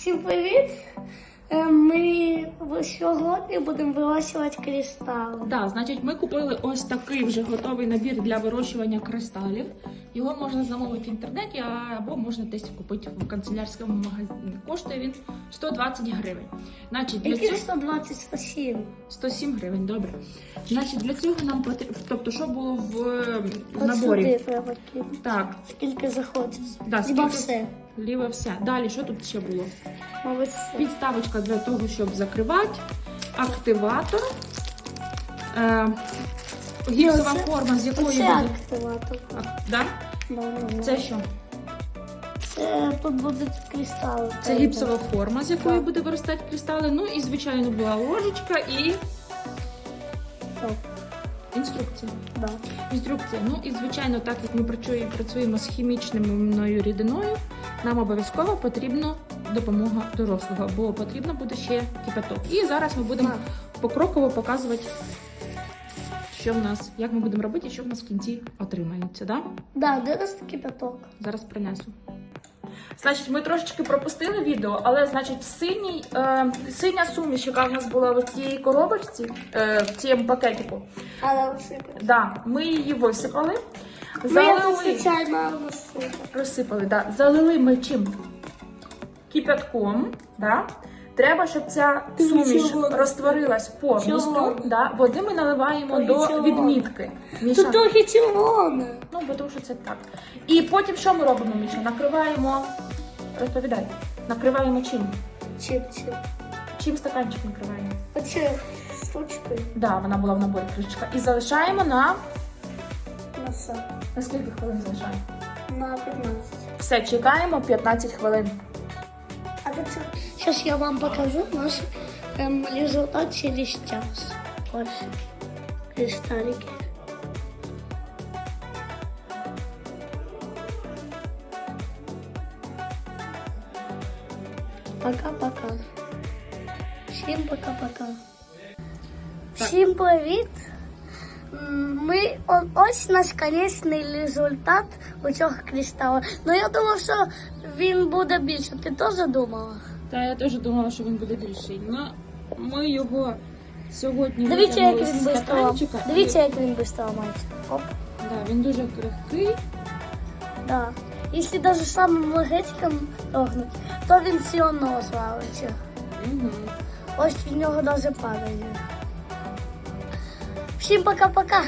Всім привіт! Е, Ми сьогодні будемо вирощувати кристали. Да, значить, ми купили ось такий вже готовий набір для вирощування кристалів. Його можна замовити в інтернеті або можна десь купити в канцелярському магазині. Коштує він 120 гривень. Значить, для Які цього 120 107? 107 гривень, добре. Значить, для цього нам потрібно, тобто, що було в, в наборі? сюди треба. Так, Скільки захочеш. Да, скільки- все. Ліве все. Далі, що тут ще було? Підставочка для того, щоб закривати, активатор, е, гіпсова форма, з якої буде. активатор. А, да, да. Це що? Це тут будуть кристали. Це гіпсова форма, з якої буде виростати кристали. Ну і, звичайно, була ложечка і Так, інструкція. да. Інструкція. Ну і звичайно, так як ми працюємо, працюємо з хімічною рідиною, нам обов'язково потрібна допомога дорослого, бо потрібно буде ще кипяток. І зараз ми будемо Так. покроково показувати, що в нас, як ми будемо робити, і що в нас в кінці отримається. Да? Да, де нас кипяток? Зараз принесу. Значить, ми трошечки пропустили відео, але значить, синій, е, синя суміш, яка в нас була в цій коробочці, е, в цьому пакетику, Але висипати. да, ми її висипали. Ми Залили, звичайно висипати. розсипали, да, залили ми чим? Кипятком. Да? Треба, щоб ця суміш розтворилась повністю. Да? Води ми наливаємо до чого? відмітки. Міша, Тут трохи червоне. Ну, бо тому що це так. І потім що ми робимо, Міша? Накриваємо. Розповідай. Накриваємо чим? Чип-чип. Чим стаканчик накриваємо? Оце штучкою. Да, вона була в наборі кришечка. І залишаємо на. На все. На скільки хвилин залишаємо? На 15. Все, чекаємо 15 хвилин. А ти це? Зараз я вам покажу наш ем, результат через час. Ось. Кристалики. Пока-пока. Всім пока-пока. Всім привіт! М, Ми о- ось наш конечний результат у цього кристалу. Ну я думав, що він буде більше. Ти теж думала? Та я теж думала, що він буде більший. Ну, ми його сьогодні Дивіться, як витягнули він з швидко. стаканчика. і- Дивіться, як він швидко ламається. Оп. Да, він дуже крихкий. Да. Якщо навіть самим легечком трогнуть, то він все одно звалиться. Угу. Ось від нього навіть падає. Всім пока-пока.